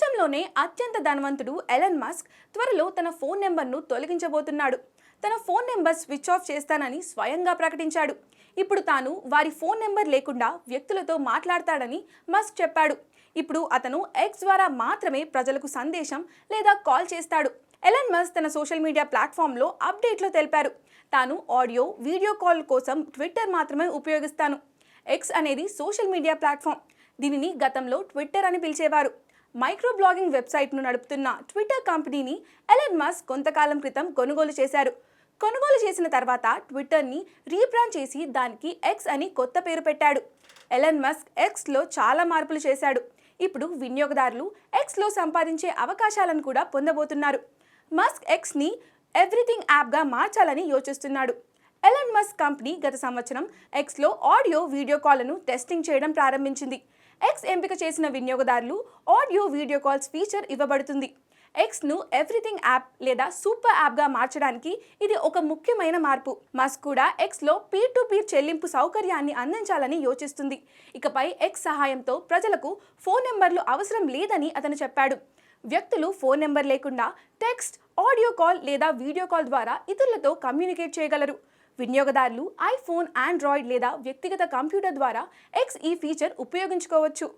ప్రపంచంలోనే అత్యంత ధనవంతుడు ఎలన్ మస్క్ త్వరలో తన ఫోన్ నెంబర్ను తొలగించబోతున్నాడు. తన ఫోన్ నెంబర్ స్విచ్ ఆఫ్ చేస్తానని స్వయంగా ప్రకటించాడు. ఇప్పుడు తాను వారి ఫోన్ నెంబర్ లేకుండా వ్యక్తులతో మాట్లాడతాడని మస్క్ చెప్పాడు. ఇప్పుడు అతను ఎక్స్ ద్వారా మాత్రమే ప్రజలకు సందేశం లేదా కాల్ చేస్తాడు. ఎలన్ మస్క్ తన సోషల్ మీడియా ప్లాట్ఫామ్లో అప్డేట్లో తెలిపారు. తాను ఆడియో వీడియో కాల్ కోసం ట్విట్టర్ మాత్రమే ఉపయోగిస్తాను. ఎక్స్ అనేది సోషల్ మీడియా ప్లాట్ఫామ్. దీనిని గతంలో ట్విట్టర్ అని పిలిచేవారు. మైక్రో బ్లాగింగ్ వెబ్సైట్ను నడుపుతున్న ట్విట్టర్ కంపెనీని ఎలన్ మస్క్ కొంతకాలం క్రితం కొనుగోలు చేశారు. కొనుగోలు చేసిన తర్వాత ట్విట్టర్ని రీబ్రాండ్ చేసి దానికి ఎక్స్ అని కొత్త పేరు పెట్టాడు. ఎలన్ మస్క్ ఎక్స్లో చాలా మార్పులు చేశాడు. ఇప్పుడు వినియోగదారులు ఎక్స్లో సంపాదించే అవకాశాలను కూడా పొందబోతున్నారు. మస్క్ ఎక్స్ని ఎవ్రీథింగ్ యాప్గా మార్చాలని యోచిస్తున్నాడు. ఎలన్ మస్క్ కంపెనీ గత సంవత్సరం ఎక్స్లో ఆడియో వీడియో కాల్లను టెస్టింగ్ చేయడం ప్రారంభించింది. ఎక్స్ ఎంపిక చేసిన వినియోగదారులు ఆడియో వీడియో కాల్స్ ఫీచర్ ఇవ్వబడుతుంది. ఎక్స్ను ఎవ్రీథింగ్ యాప్ లేదా సూపర్ యాప్గా మార్చడానికి ఇది ఒక ముఖ్యమైన మార్పు. మస్క్ కూడా ఎక్స్లో పీర్ టు పీర్ చెల్లింపు సౌకర్యాన్ని అందించాలని యోచిస్తుంది. ఇకపై ఎక్స్ సహాయంతో ప్రజలకు ఫోన్ నెంబర్లు అవసరం లేదని అతను చెప్పాడు. వ్యక్తులు ఫోన్ నెంబర్ లేకుండా టెక్స్ట్ ఆడియో కాల్ లేదా వీడియో కాల్ ద్వారా ఇతరులతో కమ్యూనికేట్ చేయగలరు. వినియోగదారులు ఐఫోన్ ఆండ్రాయిడ్ లేదా వ్యక్తిగత కంప్యూటర్ ద్వారా ఎక్స్ ఈ ఫీచర్ ఉపయోగించుకోవచ్చు.